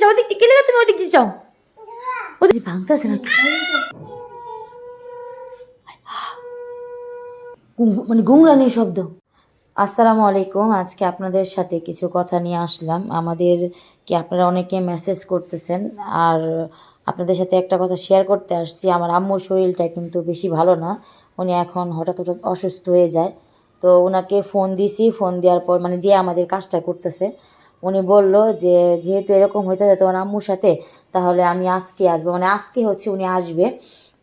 চাও থেকে তুমি চাও। মানে গুংরানির শব্দ। আসসালামু আলাইকুম, আজকে আপনাদের সাথে কিছু কথা নিয়ে আসলাম। আমাদের কি আপনারা অনেকে মেসেজ করতেছেন, আর আপনাদের সাথে একটা কথা শেয়ার করতে আসছি। আমার আম্মুর শরীরটা কিন্তু বেশি ভালো না। উনি এখন হঠাৎ হঠাৎ অসুস্থ হয়ে যায়। তো ওনাকে ফোন দিছি। ফোন দেওয়ার পর মানে যে আমাদের কাজটা করতেছে, উনি বলল যে, যেহেতু এরকম হইতে যায় তোমার আম্মুর সাথে, তাহলে আমি আজকে আসব। মানে আজকে হচ্ছে উনি আসবে।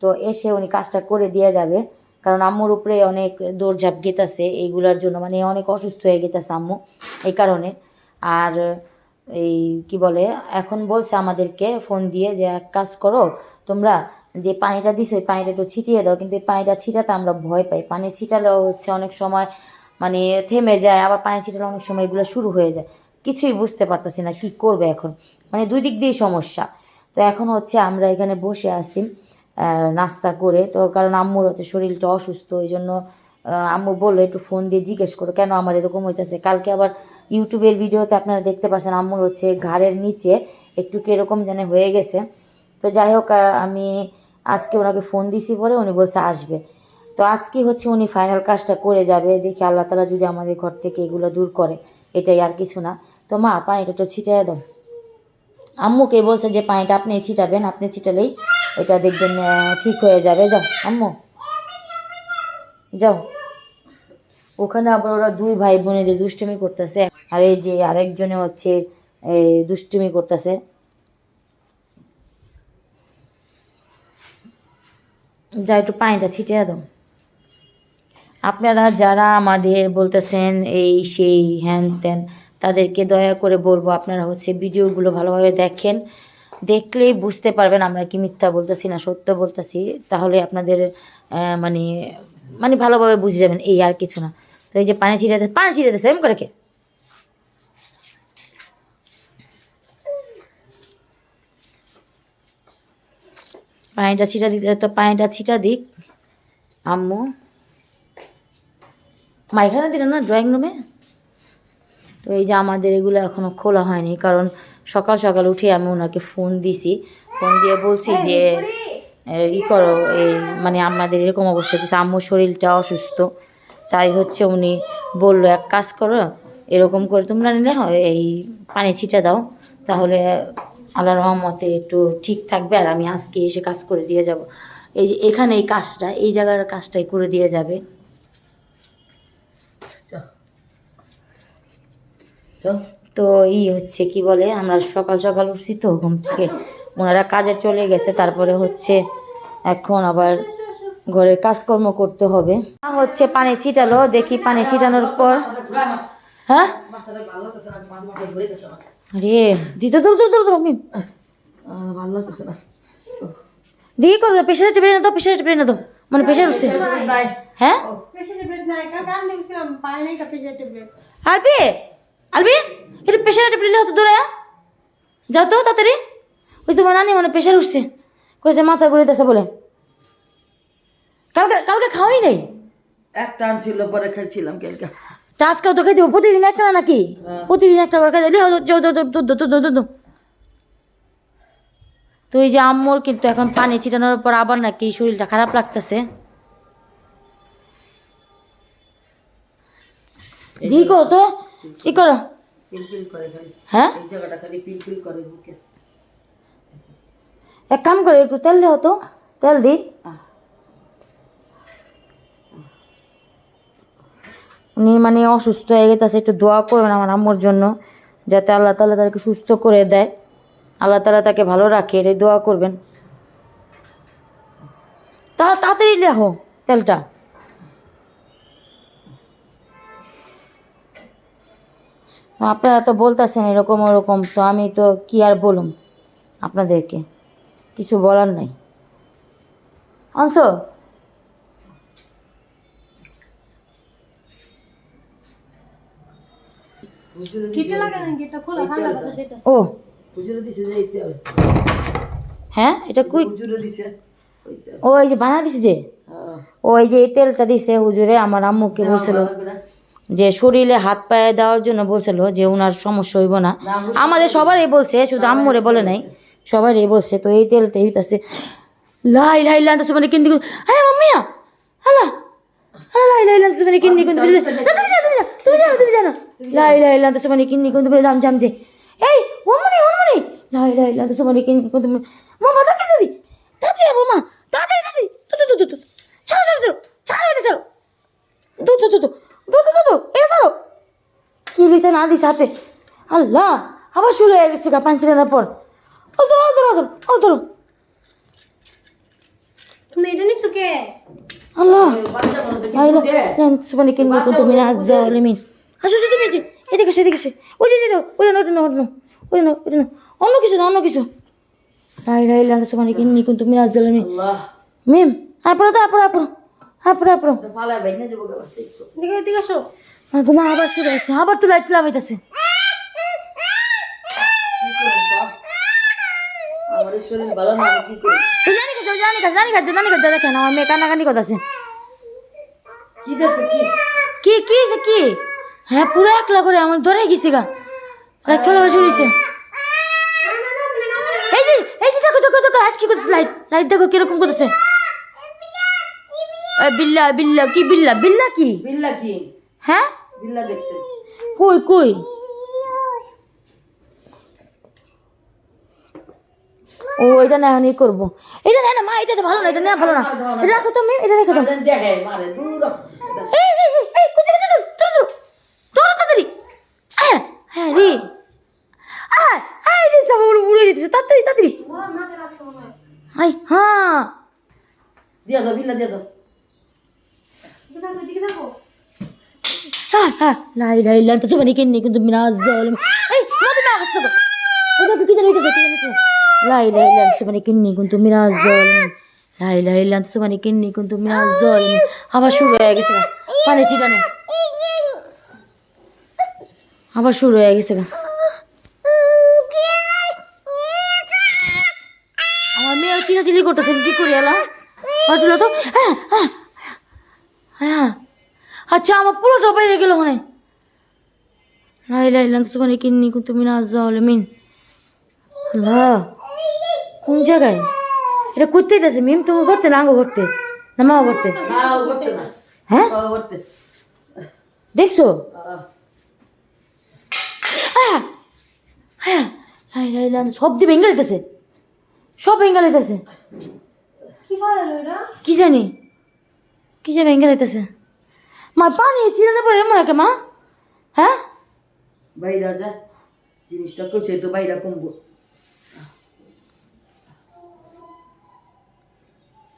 তো এসে উনি কাজটা করে দিয়ে যাবে। কারণ আম্মুর উপরে অনেক দৌড়ঝাঁপ গেতাছে। এইগুলার জন্য মানে অনেক অসুস্থ হয়ে গেতেছে আম্মু। এই কারণে। আর এই কি বলে, এখন বলছে আমাদেরকে ফোন দিয়ে যে এক কাজ করো, তোমরা যে পানিটা দিছো ওই পানিটা একটু ছিটিয়ে দাও, কিন্তু এই পানিটা ছিটাতে আমরা ভয় পাই। পানি ছিটালেও হচ্ছে অনেক সময় মানে থেমে যায়, আবার পানি ছিটালে অনেক সময় এগুলো শুরু হয়ে যায়। কিছুই বুঝতে পারতেছি না কি করবে এখন। মানে দুই দিক দিয়েই সমস্যা। তো এখন হচ্ছে আমরা এখানে বসে আছি নাস্তা করে। তো কারণ আম্মুর হচ্ছে শরীরটা অসুস্থ, ওই জন্য আম্মু বলল একটু ফোন দিয়ে জিজ্ঞেস করো, কেন আমার এরকম হইতেছে? কালকে আবার ইউটিউবের ভিডিওতে আপনারা দেখতে পাচ্ছেন আম্মুর হচ্ছে ঘাড়ের নিচে একটু কীরকম যেন হয়ে গেছে। তো যাই হোক আমি আজকে ওনাকে ফোন দিছি পরে উনি বলছে আসবে। তো আজকে হচ্ছে উনি ফাইনাল কাজটা করে যাবে, দেখি আল্লাহ তালা যদি আমাদের ঘর থেকে এগুলো দূর করে, এটাই আর কিছু না। তো মা, পানিটা একটু ছিটিয়ে দাও। আম্মুকে বলছে যে পানিটা আপনি ছিটাবেন, আপনি ছিটালেই এটা দেখবেন ঠিক হয়ে যাবে। যাও, আম্মু। যাও। ওখানে আবার ওরা দুই ভাই বোনে যে দুষ্টুমি করতেছে। আর এই যে আরেকজনে হচ্ছে দুষ্টুমি করতেছে। যা, একটু পানিটা ছিটিয়ে দাও। আপনারা যারা আমাদের বলতেছেন এই সেই হ্যান ত্যান, তাদেরকে দয়া করে বলব আপনারা হচ্ছে ভিডিওগুলো ভালোভাবে দেখেন। দেখলেই বুঝতে পারবেন আমরা কি মিথ্যা বলতেছি না সত্য বলতেছি। তাহলে আপনাদের মানে মানে ভালোভাবে বুঝে যাবেন, এই আর কিছু না। তো এই যে পানি ছিটাতে পানি ছিটাতেছে এম করে কে? পানিটা ছিটা দিতে তো পানিটা ছিটা দিক। আম্মু। মা এখানে দিলেন না ড্রয়িং রুমে তো এই যে আমাদের এগুলো এখনও খোলা হয়নি কারণ সকাল সকাল উঠে আমি ওনাকে ফোন দিছি। ফোন দিয়ে বলছি যে ই করো এই মানে আমাদের এরকম অবস্থা আম্মুর শরীরটা অসুস্থ। তাই হচ্ছে উনি বলল এক কাজ করো এরকম করে তোমরা নিলে হয় এই পানি ছিটা দাও তাহলে আল্লাহ রহমতে একটু ঠিক থাকবে আর আমি আজকে এসে কাজ করে দিয়ে যাব। এই যে এখানে এই কাজটা এই জায়গার কাজটাই করে দিয়ে যাবে। যাও তো? এই হচ্ছে কি বলে আমরা সকাল সকাল উঠছি তো ঘুম থেকে ওনারা কাজে চলে গেছে তারপরে হচ্ছে এখন আবার ঘরের কাজকর্ম করতে হবে। হচ্ছে পানি ছিটালো, দেখি পানি ছিটানোর পর। হ্যাঁ? রে দিতে মানে হ্যাঁ? আলবি আলবি টেপে দৌড়ায়া যাও তো, তাড়াতাড়ি। ওই মানে উঠছে। মাথা ঘুরিতেছে বলে। কালকে কালকে খাওয়াই নাই? একটা ছিল পরে খাইছিলাম কালকে। তা আজকেও তো প্রতিদিন একটা নাকি? প্রতিদিন একটা করে খাই তো এই যে আম্মুর কিন্তু এখন পানি ছিটানোর পর আবার নাকি শরীরটা খারাপ লাগতেছে। দি করো তো ই করো। হ্যাঁ? এক কাম করে একটু তেল দেও তো। তেল দি। উনি মানে অসুস্থ হয়ে গেছে, একটু দোয়া করবেন আমার আম্মুর জন্য, যাতে আল্লাহ তালা তাকে সুস্থ করে দেয়। আল্লাহ তালা তাকে ভালো রাখে, এটাই দোয়া করবেন। তা, তাড়াতাড়ি লেখো তেলটা। আপনারা তো বলতেছেন এরকম ওরকম, তো আমি তো কি আর বলুম আপনাদেরকে? কিছু বলার নাই। আনছো হুজুরে কিটা লাগে না কিটা খোলা ঠান্ডা বাতাস হইতাছে ও। হ্যাঁ? এটা কুই? হুজুরে দিছে। ওইটা ও এই যে বানা দিছে যে? হ্যাঁ। ওই যে এই তেলটা দিছে হুজুরে আমার আম্মুকে বলছিল যে শরীরে হাত পায়ে দেওয়ার জন্য বলছিল যে ওনার সমস্যা হইব না। আমাদের সবারই বলছে শুধু আম্মুরে বলে নাই। সবারই বলছে তো এই তেলটা হইতাছে লাই লাই লাই তো মানে কিন্দি হ্যাঁ মাম্মিয়া! হ্যালো হ্যালো লাই লাই লাই তো মানে কিন্দি ಲಾಯಿ ಇಲ್ಲ ಅಂತ ಸುಮ್ಮನೆ ಕಿನ್ನಿ ಕುಂತು ಬಿಡ ಜಾಮ್ ಜಾಮ್ ಜೆ ಏಯ್ ಒಮ್ಮನೆ ಒಮ್ಮನೆ ಲಾಯಿ ಇಲ್ಲ ಅಂತ ಸುಮ್ಮನೆ ಕಿನ್ನಿ ಕುಂತು ಬಿಡ ಮಮ್ಮ ಬದಕ್ಕೆ ದಾದಿ ದಾದಿ ಮಮ್ಮ ದಾದಿ ದಾದಿ ತು ತು ತು ತು ছাড়ো ছাড়ো ছাড়ো। ছাড়ো এটা ছাড়ো। দু দু দু দু দু দু দু এটা ছাড়ো। কি লিতে না দিস হাতে? আল্লাহ আবার শুরু হয়ে গেছে গা পাঞ্চি নেওয়ার পর। ও ধরো ধরো ধরো ও ধরো। তুমি এটা নিছো কে? আল্লাহ। সুবহানাকা তুমি নাজ জালিমিন আসো শুধু তুমি এদিকে এসে এদিকে এসে ওই যে যেটা ওই না ওটা না ওটা না ওই না ওটা না। অন্য কিছু না অন্য কিছু। রাই রাই লাগে সব সমান কিনি কিন্তু তুমি রাজ আমি। মেম আপড়ো তো আপড়ো আপড়ো আপড়ো আপড়ো এদিকে এদিকে আসো। তোমার আবার চলে আসছে আবার তো লাইট কি কি কি? হ্যাঁ পুরো একলা করে আমার ধরে গেছি গা। লাইট ফেলা বসে রয়েছে এই যে এই যে দেখো দেখো দেখো হাত কি করতেছে লাইট লাইট দেখো কীরকম করতেছে। বিল্লা বিল্লা কি বিল্লা? বিল্লা কি? বিল্লা কি? হ্যাঁ? বিল্লা দেখছে। কই কই? ও এটা না আমি করব। এটা না না মা এটা তো ভালো না এটা না ভালো না। এটা রাখো তো মেম এটা রেখো তো। আরে দেখে মারে দূর এই এই এই এই কোথায় কোথায় তোর তোর তোর তাড়াতাড়ি হ্যাঁ হ্যাঁ রে আয় আয় রে দিতেছে তাড়াতাড়ি তাড়াতাড়ি। মনে হয় দিয়া দাও বিল্লা দিয়া দাও। হ্যাঁ লাই লাই লাই তো সবাই কিনে কিন্তু মিনাজ জালিম এই মাথা না আসছে তো ওটা কি জানি হইতেছে কি জানি হইতেছে? লাই লাই লাই তো সবাই কিনে কিন্তু মিনাজ জালিম লাই লাই লাই তো সবাই কিনে কিন্তু মিনাজ জালিম আবার শুরু হয়ে গেছে। পানি ছিটানে। আবার শুরু হয়ে গেছে গা আমার চিনাচিলি করতেছেন কি করি এলা? হয়তো তো। হ্যাঁ হ্যাঁ। হ্যাঁ। আচ্ছা আমার পুরোটা বাইরে গেল ওখানে লাই লাই লান সুবানি কিন্নি কিন্তু মিনা জালিমিন আল্লাহ কোন জায়গায়? এটা করতেই আছে মিম তুমি করতে না আঙ্গো করতে না মাও করতে করতে হ্যাঁ? দেখছ? হ্যাঁ হ্যাঁ সব দিয়ে ভেঙে লেতেছে সব ভেঙে লেতেছে কি কি জানি? কি যে ভেঙে মা পানি চিরানো পরে এমন রাখে মা। হ্যাঁ? বাইরা যা। জিনিসটা করছে তো বাইরা কমবো।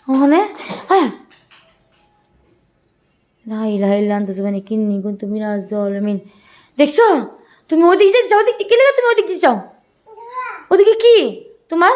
ওখানে? হ্যাঁ। লাই লাই লানতে মানে কিন্নি কিন্তু মিরাজ জলমিন দেখছ? তুমি ওদিকে যেতে চাও ওদিক কি তুমি ওদিক যেতে চাও ওদিকে কি? তোমার?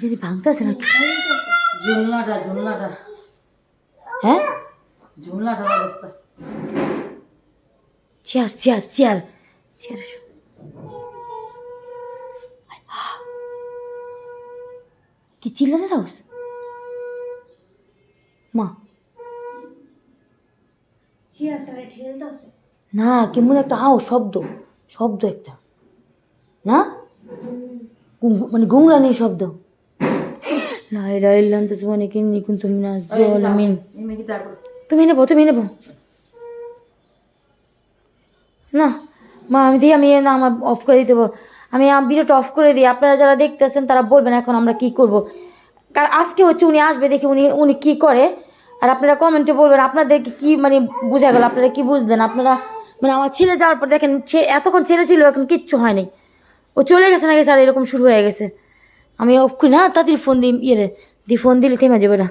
জানি ভাঙতেছে নাকি? ঝুলনাটা ঝুলনাটা। হ্যাঁ? ঝুলনাটার অবস্থা। Chair chair chair. চেয়ার কি চিল্লানোর আওয়াজ? মা। চেয়ারটারে ঠেলতে আছে না কেমন একটা আও শব্দ। শব্দ একটা। না? গুং- মানে নেই শব্দ। লান্তে সুবানি কিন্নি কিন্তু মিনা। জলমিন এমনি কি তারপর তুমি নেব তুমি নেব। না মা আমি দিই আমি না আমার অফ করে দিতে আমি ভিডিওটা অফ করে দিই। আপনারা যারা দেখতেছেন তারা বলবেন এখন আমরা কি করব। কারণ আজকে হচ্ছে উনি আসবে দেখি উনি উনি কি করে। আর আপনারা কমেন্টে বলবেন আপনাদেরকে কি মানে বোঝা গেল আপনারা কি বুঝলেন? আপনারা মানে আমার ছেলে যাওয়ার পর দেখেন ছে- এতক্ষণ ছেলে ছিল এখন কিচ্ছু হয়নি ও চলে গেছে না গেছে আর এরকম শুরু হয়ে গেছে। আমি ওকে না তাড়াতাড়ি ফোন দিই ইয়ে দি ফোন দিলে থেমে যাবে না